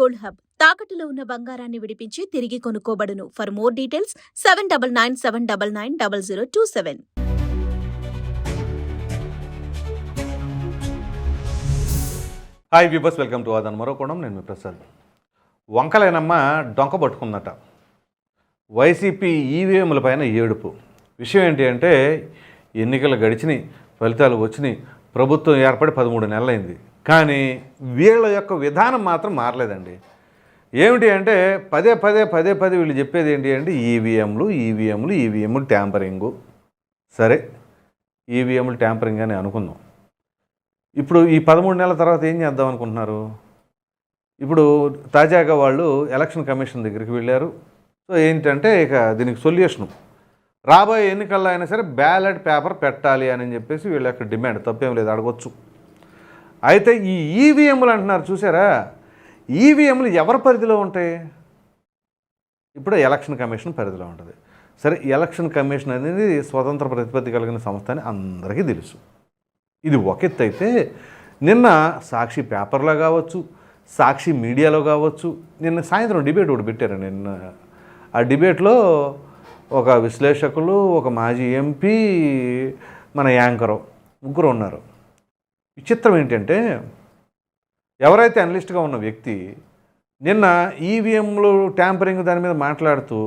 Gold hub. తాకట్టులో ఉన్న బంగారాన్ని విడిపించి తిరిగి కొనుక్కోబడును. For more details seven double nine seven double nine double zero two seven. Hi viewers welcome to అదన్ మరో కోణం నేను మీ ప్రసాద్. వంకలేనమ్మ డొంక పట్టుకుందట. వైసీపీ ఈవీఎంల పైన ఏడుపు. విషయం ఏంటి అంటే ఎన్నికలు గడిచినాయి ఫలితాలు వచ్చినాయి. ప్రభుత్వం ఏర్పడి పదమూడు నెలలైంది. కానీ వీళ్ళ యొక్క విధానం మాత్రం మారలేదండి. ఏమిటి అంటే పదే పదే పదే పదే వీళ్ళు చెప్పేది ఏంటి అంటే ఈవీఎంలు ఈవీఎంలు ఈవీఎంలు ట్యాంపరింగు. సరే ఈవీఎంలు ట్యాంపరింగ్ అని అనుకుందాం. ఇప్పుడు ఈ పదమూడు నెలల తర్వాత ఏం చేద్దాం అనుకుంటున్నారు? ఇప్పుడు తాజాగా వాళ్ళు ఎలక్షన్ కమిషన్ దగ్గరికి వెళ్ళారు. సో ఏంటంటే ఇక దీనికి సొల్యూషను. రాబోయే ఎన్నికల్లో అయినా సరే బ్యాలెట్ పేపర్ పెట్టాలి అని చెప్పేసి వీళ్ళ యొక్క డిమాండ్. తప్పేం లేదు అడగొచ్చు. అయితే ఈ ఈవీఎంలు అంటున్నారు చూసారా ఈవీఎంలు ఎవరి పరిధిలో ఉంటాయి? ఇప్పుడు ఎలక్షన్ కమిషన్ పరిధిలో ఉంటుంది. సరే ఎలక్షన్ కమిషన్ అనేది స్వతంత్ర ప్రతిపత్తి కలిగిన సంస్థ అని అందరికీ తెలుసు. ఇది ఒక ఎత్తు అయితే నిన్న సాక్షి పేపర్లో కావచ్చు సాక్షి మీడియాలో కావచ్చు నిన్న సాయంత్రం డిబేట్ ఒకటి పెట్టారు నిన్న. ఆ డిబేట్లో ఒక విశ్లేషకులు ఒక మాజీ ఎంపీ మన యాంకరు ముగ్గురు ఉన్నారు. విచిత్రం ఏంటంటే ఎవరైతే అనలిస్ట్గా ఉన్న వ్యక్తి నిన్న ఈవీఎంలు ట్యాంపరింగ్ దాని మీద మాట్లాడుతూ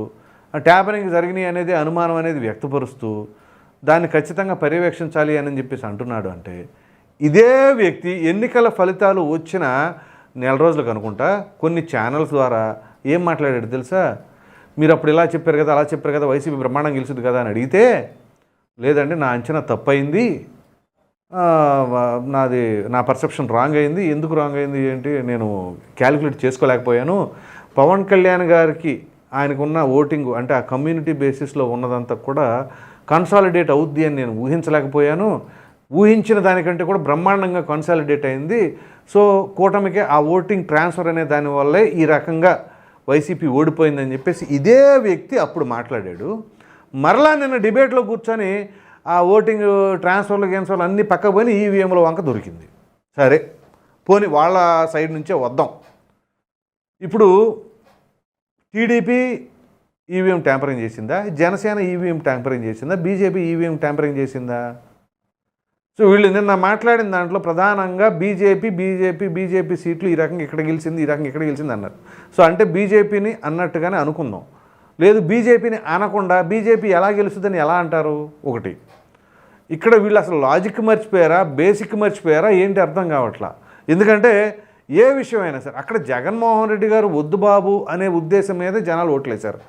ఆ ట్యాంపరింగ్ జరిగినాయి అనేది అనుమానం అనేది వ్యక్తపరుస్తూ దాన్ని ఖచ్చితంగా పర్యవేక్షించాలి అని చెప్పేసి అంటున్నాడు అంటే ఇదే వ్యక్తి ఎన్నికల ఫలితాలు వచ్చిన నెల రోజులు కనుకుంటా కొన్ని ఛానల్స్ ద్వారా ఏం మాట్లాడాడు తెలుసా? మీరు అప్పుడు ఇలా చెప్పారు కదా అలా చెప్పారు కదా వైసీపీ బ్రహ్మాండం గెలిచింది కదా అని అడిగితే లేదండి నా అంచనా తప్పయింది. నాది నా పర్సెప్షన్ రాంగ్ అయింది. ఎందుకు రాంగ్ అయింది ఏంటి? నేను క్యాలిక్యులేట్ చేసుకోలేకపోయాను. పవన్ కళ్యాణ్ గారికి ఆయనకున్న ఓటింగ్ అంటే ఆ కమ్యూనిటీ బేసిస్లో ఉన్నదంతా కూడా కన్సాలిడేట్ అవుద్ది అని నేను ఊహించలేకపోయాను. ఊహించిన దానికంటే కూడా బ్రహ్మాండంగా కన్సాలిడేట్ అయింది. సో కూటమికి ఆ ఓటింగ్ ట్రాన్స్ఫర్ అనే దానివల్లే ఈ రకంగా వైసీపీ ఓడిపోయిందని చెప్పేసి ఇదే వ్యక్తి అప్పుడు మాట్లాడాడు. మరలా నిన్న డిబేట్లో కూర్చొని ఆ ఓటింగ్ ట్రాన్స్ఫర్లు గేమ్స్ఫర్లు అన్నీ పక్క పోయి ఈవీఎంల వంక దొరికింది. సరే పోని వాళ్ళ సైడ్ నుంచే వద్దాం. ఇప్పుడు టీడీపీ ఈవీఎం ట్యాంపరింగ్ చేసిందా? జనసేన ఈవీఎం ట్యాంపరింగ్ చేసిందా? బీజేపీ ఈవీఎం ట్యాంపరింగ్ చేసిందా? సో వీళ్ళు నిన్న మాట్లాడిన దాంట్లో ప్రధానంగా బీజేపీ బీజేపీ బీజేపీ సీట్లు ఈ రకంగా ఇక్కడ గెలిచింది ఈ రకంగా ఇక్కడ గెలిచింది అన్నారు. సో అంటే బీజేపీని అన్నట్టుగానే అనుకుందాం. లేదు బీజేపీని అనకుండా బీజేపీ ఎలా గెలుస్తుందని ఎలా అంటారు? ఒకటి. ఇక్కడ వీళ్ళు అసలు లాజిక్ మర్చిపోయారా? బేసిక్ మర్చిపోయారా? ఏంటి అర్థం కావట్లా? ఎందుకంటే ఏ విషయమైనా సరే అక్కడ జగన్మోహన్ రెడ్డి గారు వద్దు బాబు అనే ఉద్దేశం మీద జనాలు ఓట్లేశారు.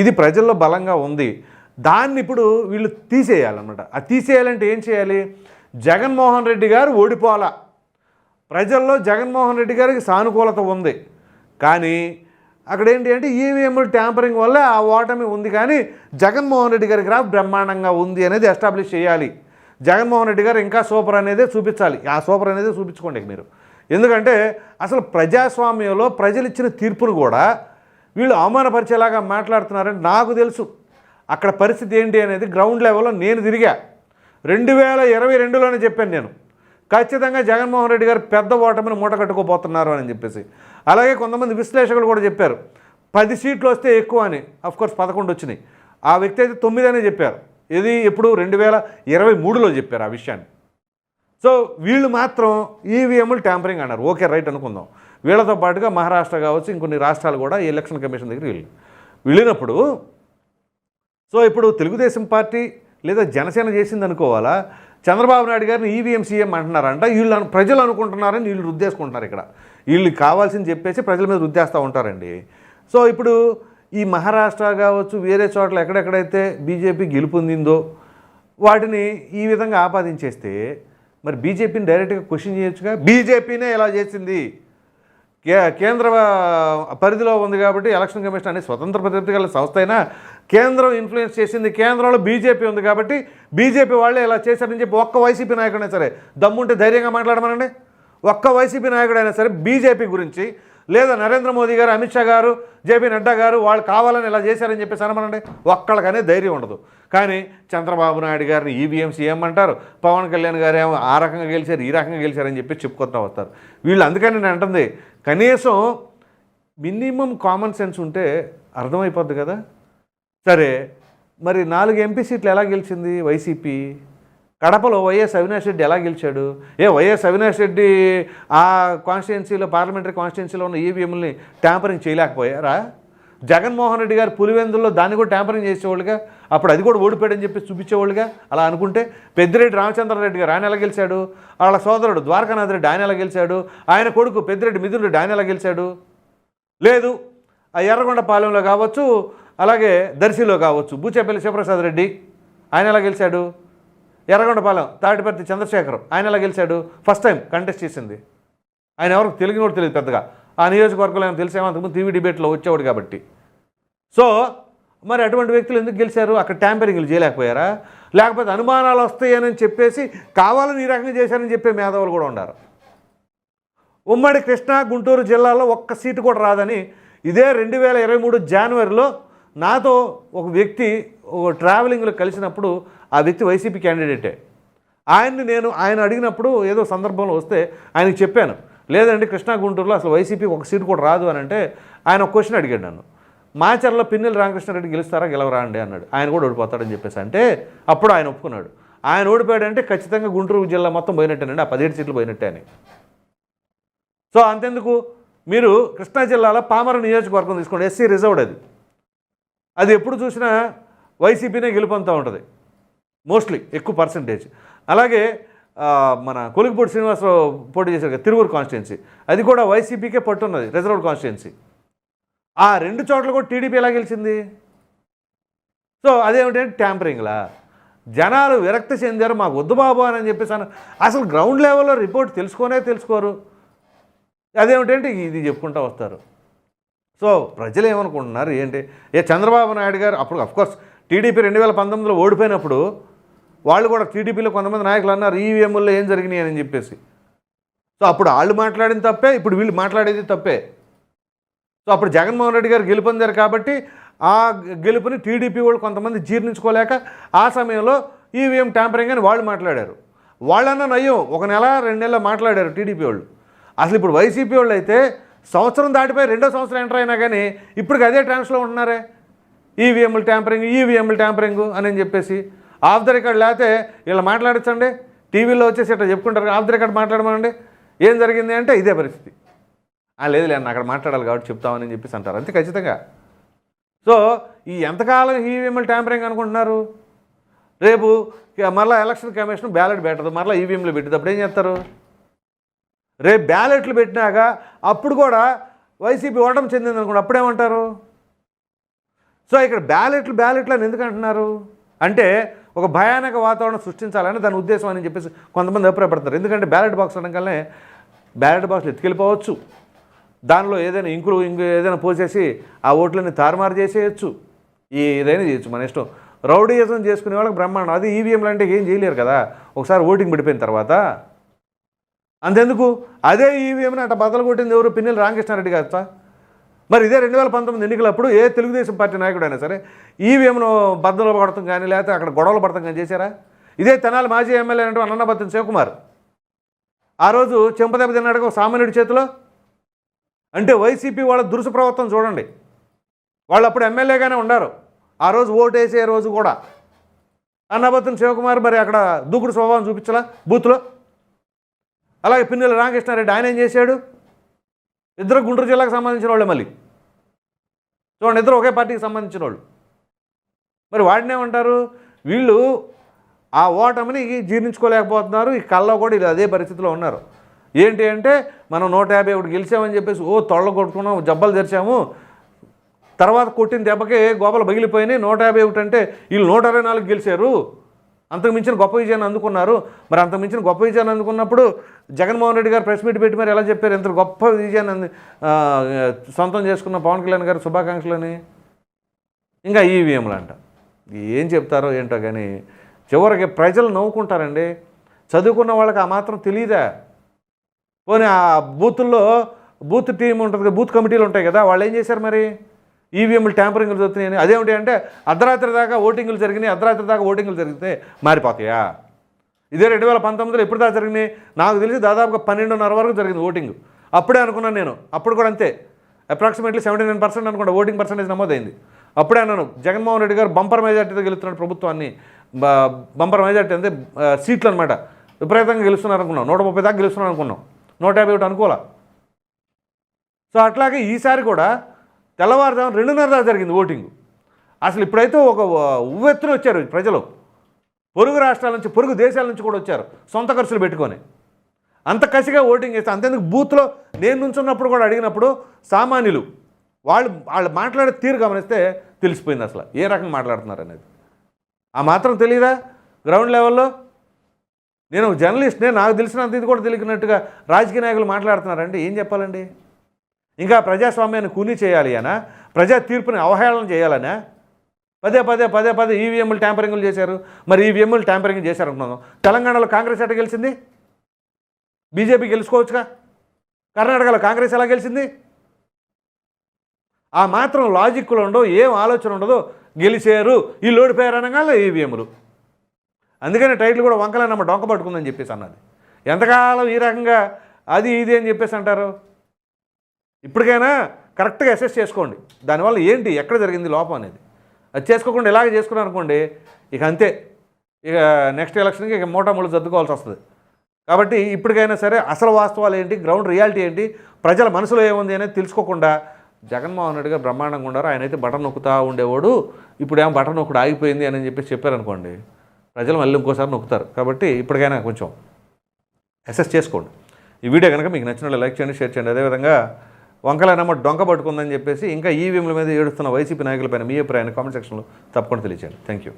ఇది ప్రజల్లో బలంగా ఉంది. దాన్ని ఇప్పుడు వీళ్ళు తీసేయాలన్నమాట. ఆ తీసేయాలంటే ఏం చేయాలి? జగన్మోహన్ రెడ్డి గారు ఓడిపోవాలా? ప్రజల్లో జగన్మోహన్ రెడ్డి గారికి సానుకూలత ఉంది. కానీ అక్కడ ఏంటి అంటే ఈవీఎంలు ట్యాంపరింగ్ వల్ల ఆ ఓటమి ఉంది కానీ జగన్మోహన్ రెడ్డి గారి గ్రాఫ్ బ్రహ్మాండంగా ఉంది అనేది ఎస్టాబ్లిష్ చేయాలి. జగన్మోహన్ రెడ్డి గారు ఇంకా సూపర్ అనేదే చూపించాలి. ఆ సూపర్ అనేది చూపించుకోండి మీరు. ఎందుకంటే అసలు ప్రజాస్వామ్యంలో ప్రజలు ఇచ్చిన తీర్పును కూడా వీళ్ళు అవమానపరిచేలాగా మాట్లాడుతున్నారని నాకు తెలుసు. అక్కడ పరిస్థితి ఏంటి అనేది గ్రౌండ్ లెవెల్లో నేను తిరిగా. రెండు వేల ఇరవై రెండులోనే చెప్పాను నేను. ఖచ్చితంగా జగన్మోహన్ రెడ్డి గారు పెద్ద ఓటమిని మూట కట్టుకోబోతున్నారు అని చెప్పేసి. అలాగే కొంతమంది విశ్లేషకులు కూడా చెప్పారు. పది సీట్లు వస్తే ఎక్కువ అని. అఫ్కోర్స్ పదకొండు వచ్చినాయి. ఆ వ్యక్తి అయితే తొమ్మిది అనే చెప్పారు. ఇది ఎప్పుడు? రెండు వేల ఇరవై మూడులో చెప్పారు ఆ విషయాన్ని. సో వీళ్ళు మాత్రం ఈవీఎంలు ట్యాంపరింగ్ అన్నారు. ఓకే రైట్ అనుకుందాం. వీళ్ళతో పాటుగా మహారాష్ట్ర కావచ్చు ఇంకొన్ని రాష్ట్రాలు కూడా ఈ ఎలక్షన్ కమిషన్ దగ్గరికి వెళ్ళి వెళ్ళినప్పుడు సో ఇప్పుడు తెలుగుదేశం పార్టీ లేదా జనసేన చేసింది అనుకోవాలా చంద్రబాబు నాయుడు గారిని ఈవీఎం సీఎం అంటున్నారంట. వీళ్ళు ప్రజలు అనుకుంటున్నారని వీళ్ళు రుద్దేసుకుంటున్నారు ఇక్కడ. వీళ్ళు కావాల్సింది చెప్పేసి ప్రజల మీద రుద్దేస్తూ ఉంటారండి. సో ఇప్పుడు ఈ మహారాష్ట్ర కావచ్చు వేరే చోట్ల ఎక్కడెక్కడైతే బీజేపీ గెలుపొందిందో వాటిని ఈ విధంగా ఆపాదించేస్తే మరి బీజేపీని డైరెక్ట్గా క్వశ్చన్ చేయొచ్చుగా? బీజేపీనే ఇలా చేసింది. కే కేంద్ర పరిధిలో ఉంది కాబట్టి ఎలక్షన్ కమిషన్ అనేది స్వతంత్ర ప్రతిపత్తి గల సంస్థ అయినా కేంద్రం ఇన్ఫ్లుయెన్స్ చేసింది కేంద్రంలో బీజేపీ ఉంది కాబట్టి బీజేపీ వాళ్ళే ఇలా చేశారని చెప్పి ఒక్క వైసీపీ నాయకుడైనా సరే దమ్ముంటే ధైర్యంగా మాట్లాడమనండి. ఒక్క వైసీపీ నాయకుడైనా సరే బీజేపీ గురించి లేదా నరేంద్ర మోదీ గారు అమిత్ షా గారు జేపీ నడ్డా గారు వాళ్ళు కావాలని ఇలా చేశారని చెప్పేసి అనమనండి. ఒక్కళ్ళకనే ధైర్యం ఉండదు. కానీ చంద్రబాబు నాయుడు గారిని ఈవీఎం సీఎం అంటారు పవన్ కళ్యాణ్ గారు ఏమో ఆ రకంగా గెలిచారు ఈ రకంగా గెలిచారని చెప్పి చెప్పుకుంటూ వస్తారు. వీళ్ళు అందుకని నేను అంటుంది కనీసం మినిమం కామన్ సెన్స్ ఉంటే అర్థమైపోద్ది కదా. సరే మరి నాలుగు ఎంపీ సీట్లు ఎలా గెలిచింది వైసీపీ? కడపలో వైఎస్ అవినాష్ రెడ్డి ఎలా గెలిచాడు? ఏ వైఎస్ అవినాష్ రెడ్డి ఆ కాన్స్టిట్యున్సీలో పార్లమెంటరీ కాన్స్టిట్యున్సీలో ఉన్న ఈవీఎంని ట్యాంపరింగ్ చేయలేకపోయారా? జగన్మోహన్ రెడ్డి గారు పులివెందుల్లో దాన్ని కూడా ట్యాంపరింగ్ చేసేవాళ్ళుగా అప్పుడు అది కూడా ఓడిపోయాడని చెప్పి చూపించేవాళ్ళుగా అలా అనుకుంటే పెద్దిరెడ్డి రామచంద్రారెడ్డి గారు ఆయన ఎలా గెలిచాడు? వాళ్ళ సోదరుడు ద్వారకానాథ్ రెడ్డి ఆయన ఎలా గెలిచాడు? ఆయన కొడుకు పెద్దిరెడ్డి మిథున్ రెడ్డి ఆయన ఎలా గెలిచాడు? లేదు ఆ ఎర్రగొండపాలెంలో కావచ్చు అలాగే దర్శిలో కావచ్చు. బూచేపల్లి శివప్రసాద్ రెడ్డి ఆయన ఎలా గెలిచాడు? ఎర్రగొండపాలెం తాటిపర్తి చంద్రశేఖరం ఆయన ఎలా గెలిచాడు? ఫస్ట్ టైం కంటెస్ట్ చేసింది. ఆయన ఎవరికి తెలుగు కూడా తెలియదు పెద్దగా. ఆ నియోజకవర్గంలో ఆయన తెలిసేమో అంతకుముందు టీవీ డిబేట్లో వచ్చేవాడు కాబట్టి. సో మరి అటువంటి వ్యక్తులు ఎందుకు గెలిచారు? అక్కడ ట్యాంపరింగ్లు చేయలేకపోయారా? లేకపోతే అనుమానాలు వస్తాయని చెప్పేసి కావాలని ఈ రకంగా చేశారని చెప్పే మేధావులు కూడా ఉన్నారు. ఉమ్మడి కృష్ణా గుంటూరు జిల్లాలో ఒక్క సీటు కూడా రాదని ఇదే రెండు వేల ఇరవై మూడు జనవరిలో నాతో ఒక వ్యక్తి ఒక ట్రావెలింగ్లో కలిసినప్పుడు ఆ వ్యక్తి వైసీపీ క్యాండిడేటే. ఆయన్ని నేను ఆయన అడిగినప్పుడు ఏదో సందర్భంలో వస్తే ఆయనకు చెప్పాను. లేదండి కృష్ణా గుంటూరులో అసలు వైసీపీ ఒక సీటు కూడా రాదు అని అంటే ఆయన ఒక క్వశ్చన్ అడిగాడు నన్ను. మాచర్లో పిన్నెల రామకృష్ణారెడ్డి గెలుస్తారా గెలవరా అండి అన్నాడు. ఆయన కూడా ఓడిపోతాడని చెప్పేసి అంటే అప్పుడు ఆయన ఒప్పుకున్నాడు. ఆయన ఓడిపోయాడంటే ఖచ్చితంగా గుంటూరు జిల్లా మొత్తం పోయినట్టేనండి ఆ పదిహేడు సీట్లు పోయినట్టే అని. సో అంతెందుకు? మీరు కృష్ణా జిల్లాలో పామర నియోజకవర్గం తీసుకోండి ఎస్సీ రిజర్వ్డ్ అది. అది ఎప్పుడు చూసినా వైసీపీనే గెలుపొందుతూ ఉంటుంది. మోస్ట్లీ ఎక్కువ పర్సంటేజ్ అలాగే మన కొలిగిపూడి శ్రీనివాసరావు పోటీ చేశారు కదా తిరువురు కాన్స్టిట్యున్సీ అది కూడా వైసీపీకే పట్టున్నది రిజర్వ్డ్ కాన్స్టిట్యున్సీ ఆ రెండు చోట్ల కూడా టీడీపీ ఎలా గెలిచింది? సో అదేమిటంటే ట్యాంపరింగ్లా జనాలు విరక్తి చెందారు మాకు వద్దు బాబు అని చెప్పేసి అసలు గ్రౌండ్ లెవెల్లో రిపోర్ట్ తెలుసుకోనే తెలుసుకోరు. అదేమిటంటే ఇది చెప్పుకుంటూ వస్తారు. సో ప్రజలు ఏమనుకుంటున్నారు ఏంటి? ఏ చంద్రబాబు నాయుడు గారు అప్పుడు అఫ్కోర్స్ టీడీపీ రెండు వేల పంతొమ్మిదిలో ఓడిపోయినప్పుడు వాళ్ళు కూడా టీడీపీలో కొంతమంది నాయకులు అన్నారు ఈవీఎంలో ఏం జరిగినాయి అని చెప్పేసి. సో అప్పుడు వాళ్ళు మాట్లాడిన తప్పే ఇప్పుడు వీళ్ళు మాట్లాడేది తప్పే. సో అప్పుడు జగన్మోహన్ రెడ్డి గారు గెలుపొందారు కాబట్టి ఆ గెలుపుని టీడీపీ వాళ్ళు కొంతమంది జీర్ణించుకోలేక ఆ సమయంలో ఈవీఎం ట్యాంపరింగ్ అని వాళ్ళు మాట్లాడారు. వాళ్ళన్నా నయ్యం ఒక నెల రెండు నెలలు మాట్లాడారు టీడీపీ వాళ్ళు. అసలు ఇప్పుడు వైసీపీ వాళ్ళు అయితే సంవత్సరం దాటిపోయి రెండో సంవత్సరం ఎంటర్ అయినా కానీ ఇప్పటికి అదే ట్రాన్స్లో ఉంటున్నారే? ఈవీఎంలు ట్యాంపరింగ్ ఈవీఎంలు ట్యాంపరింగ్ అని చెప్పేసి ఆఫ్ ద రికార్డ్ లేకపోతే వీళ్ళు మాట్లాడచ్చండి? టీవీలో వచ్చేసి ఇట్లా చెప్పుకుంటారు ఆఫ్ ద రికార్డ్ మాట్లాడమనండి. ఏం జరిగింది అంటే ఇదే పరిస్థితి. లేదు లేదు అక్కడ మాట్లాడాలి కాబట్టి చెప్తామని చెప్పేసి అంటారు. అంతే ఖచ్చితంగా. సో ఈ ఎంతకాలం ఈవీఎంలు ట్యాంపరింగ్ అనుకుంటున్నారు? రేపు ఇక మరలా ఎలక్షన్ కమిషన్ బ్యాలెట్ పెట్టదు మరలా ఈవీఎంలు పెట్టేటప్పుడు ఏం చేస్తారు? రేపు బ్యాలెట్లు పెట్టినాక అప్పుడు కూడా వైసీపీ ఓటమి చెందింది అనుకోండి అప్పుడేమంటారు? సో ఇక్కడ బ్యాలెట్లు బ్యాలెట్లు అని ఎందుకు అంటున్నారు? అంటే ఒక భయానక వాతావరణం సృష్టించాలని దాని ఉద్దేశం అని చెప్పేసి కొంతమంది అభిప్రాయపడతారు. ఎందుకంటే బ్యాలెట్ బాక్స్ అనగానే బ్యాలెట్ బాక్స్లు ఎత్తుకెళ్ళిపోవచ్చు. దానిలో ఏదైనా ఇంకులు ఇంకు ఏదైనా పోసేసి ఆ ఓట్లని తారుమారు చేసేయచ్చు. ఈ ఏదైనా చేయొచ్చు మన ఇష్టం. రౌడీయిజం చేసుకునే వాళ్ళకి బ్రహ్మాండం. అది ఈవీఎంలు అంటే ఏం చేయలేరు కదా. ఒకసారి ఓటింగ్ పడిపోయిన తర్వాత అంతెందుకు? అదే ఈవీఎంని అట్ట బద్దలు కొట్టింది ఎవరు? పిన్నెల రామకృష్ణారెడ్డి గారు మరి ఇదే రెండు వేల పంతొమ్మిది ఎన్నికలప్పుడు ఏ తెలుగుదేశం పార్టీ నాయకుడు అయినా సరే ఈవీఎంను బద్దలు పడతాం కానీ లేకపోతే అక్కడ గొడవలు పడతాం కానీ చేశారా? ఇదే తెనాలి మాజీ ఎమ్మెల్యే అంటే అన్నబత్తిన శివకుమార్. ఆ రోజు చెంపదెబ్బ తిన్నాడు ఒక సామాన్యుడి చేతిలో? అంటే వైసీపీ వాళ్ళ దురుసు ప్రవర్తన చూడండి. వాళ్ళు అప్పుడు ఎమ్మెల్యేగానే ఉండారు. ఆ రోజు ఓటేసే రోజు కూడా. అన్నబత్తిన శివకుమార్ మరి అక్కడ దూకుడు స్వభావం చూపించలా? బూత్లో? అలాగే పిన్నెల రామకృష్ణారెడ్డి ఆయన ఏం చేశాడు? ఇద్దరు గుంటూరు జిల్లాకు సంబంధించిన వాళ్ళే మళ్ళీ. చూడండి ఇద్దరు ఒకే పార్టీకి సంబంధించిన వాళ్ళు. మరి వాడినే ఉంటారు వీళ్ళు ఆ ఓటమిని జీర్ణించుకోలేకపోతున్నారు ఈ కళ్ళలో కూడా వీళ్ళు అదే పరిస్థితిలో ఉన్నారు. ఏంటి అంటే మనం నూట యాభై ఒకటి గెలిచామని చెప్పేసి ఓ తొళ్ళ కొట్టుకున్నాం జబ్బలు తెరిచాము తర్వాత కొట్టిన దెబ్బకే గోపలు పగిలిపోయినాయి నూట యాభై ఒకటి అంటే వీళ్ళు నూట అరవై నాలుగు గెలిచారు. అంతకు మించిన గొప్ప విజయాన్ని అందుకున్నారు. మరి అంతకు మించిన గొప్ప విజయాన్ని అందుకున్నప్పుడు జగన్మోహన్ రెడ్డి గారు ప్రెస్ మీట్ పెట్టి మరి ఎలా చెప్పారు? ఎంత గొప్ప విజయాన్ని అంది సొంతం చేసుకున్న పవన్ కళ్యాణ్ గారు శుభాకాంక్షలని? ఇంకా ఈవీఎంలు అంట ఏం చెప్తారో ఏంటో కానీ చివరికి ప్రజలు నవ్వుకుంటారండి. చదువుకున్న వాళ్ళకి ఆ మాత్రం తెలియదా పోనీ ఆ బూతుల్లో బూత్ టీం ఉంటుంది కదా బూత్ కమిటీలు ఉంటాయి కదా వాళ్ళు ఏం చేశారు మరి? ఈవీఎంలు ట్యాంపరింగ్లు జరుగుతున్నాయని. అదేమిటి అంటే అర్ధరాత్రి దాకా ఓటింగ్లు జరిగినాయి అర్ధరాత్రి దాకా ఓటింగ్లు జరిగితే మారిపోతాయా? ఇదే రెండు వేల పంతొమ్మిదిలో ఎప్పుడు దాకా జరిగినాయి. నాకు తెలిసి దాదాపుగా పన్నెండున్నర వరకు జరిగింది ఓటింగ్. అప్పుడే అనుకున్నాను నేను. అప్పుడు కూడా అంతే. అప్రాక్సిమేట్లీ సెవెంటీ నైన్ పర్సెంట్ అనుకుంటా ఓటింగ్ పర్సెంటేజ్ నమోదైంది. అప్పుడే అన్నాను జగన్మోహన్ రెడ్డి గారు బంపర్ మెజార్టీతో గెలుస్తున్నాడు ప్రభుత్వాన్ని. బ- బంపర్ మెజార్టీ అంటే సీట్లు అనమాట విపరీతంగా గెలుస్తున్నారు అనుకున్నాం నూట ముప్పై దాకా గెలుస్తున్నారు అనుకున్నాం నూట యాభై ఒకటి అనుకోవాలా? సో అట్లాగే ఈసారి కూడా తెల్లవారుజాము రెండున్నర జరిగింది ఓటింగ్. అసలు ఇప్పుడైతే ఒక ఉవ్వెత్తున వచ్చారు ప్రజలు. పొరుగు రాష్ట్రాల నుంచి పొరుగు దేశాల నుంచి కూడా వచ్చారు సొంత ఖర్చులు పెట్టుకొని. అంత కసిగా ఓటింగ్ చేస్తే అంతేందుకు బూత్లో నేను నుంచున్నప్పుడు కూడా అడిగినప్పుడు సామాన్యులు వాళ్ళు వాళ్ళు మాట్లాడే తీరు గమనిస్తే తెలిసిపోయింది అసలు. ఏ రకంగా మాట్లాడుతున్నారు అనేది. ఆ మాత్రం తెలియదా గ్రౌండ్ లెవెల్లో? నేను జర్నలిస్ట్ జర్నలిస్ట్నే నాకు తెలిసినంత ఇది కూడా తెలియనట్టుగా రాజకీయ నాయకులు మాట్లాడుతున్నారండి. ఏం చెప్పాలండి? ఇంకా ప్రజాస్వామ్యాన్ని కూని చేయాలి అనా? ప్రజా తీర్పుని అవహేళన చేయాలనా? పదే పదే పదే పదే ఈవీఎంలు ట్యాంపరింగ్లు చేశారు. మరి ఈవీఎంలు ట్యాంపరింగ్ చేశారు తెలంగాణలో కాంగ్రెస్ ఎట గెలిచింది? బీజేపీ గెలుచుకోవచ్చుగా? కర్ణాటకలో కాంగ్రెస్ ఎలా గెలిచింది? ఆ మాత్రం లాజిక్లు ఉండవు ఏం ఆలోచన ఉండదు గెలిచారు. ఈ లోడ్ పేరు అనగానే ఈవీఎంలు అందుకని టైటిల్ కూడా వంకలే నమ్మ డొంక పట్టుకుందని చెప్పేసి అన్నది. ఎంతకాలం ఈ రకంగా అది ఇది అని చెప్పేసి అంటారు? ఇప్పటికైనా కరెక్ట్గా అసెస్ చేసుకోండి. దానివల్ల ఏంటి? ఎక్కడ జరిగింది లోపం అనేది. అది చేసుకోకుండా ఇలాగే చేసుకున్నాను అనుకోండి ఇక అంతే. ఇక నెక్స్ట్ ఎలక్షన్కి ఇక మూటాముళ్ళు సర్దుకోవాల్సి వస్తుంది. కాబట్టి ఇప్పటికైనా సరే అసలు వాస్తవాలు ఏంటి? గ్రౌండ్ రియాలిటీ ఏంటి? ప్రజల మనసులో ఏముంది అనేది తెలుసుకోకుండా జగన్మోహన్ రెడ్డి గారు బ్రహ్మాండంగా ఉండారు ఆయన అయితే బటన్ నొక్కుతా ఉండేవాడు. ఇప్పుడు ఏమో బటన్ నొక్కుడు ఆగిపోయింది అని చెప్పేసి చెప్పారనుకోండి ప్రజలు మళ్ళీ ఇంకోసారి నొక్కుతారు. కాబట్టి ఇప్పటికైనా కొంచెం అసెస్ చేసుకోండి. ఈ వీడియో కనుక మీకు నచ్చిన లైక్ చేయండి షేర్ చేయండి. అదేవిధంగా వంకలైనమ్మ డొంక పట్టుకుందని చెప్పేసి ఇంకా ఈవీఎంల మీద ఏడుస్తున్న వైసీపీ నాయకులపైన మీ అభిప్రాయాన్ని కామెంట్ సెక్షన్లో తప్పకుండా తెలియచేయండి. Thank you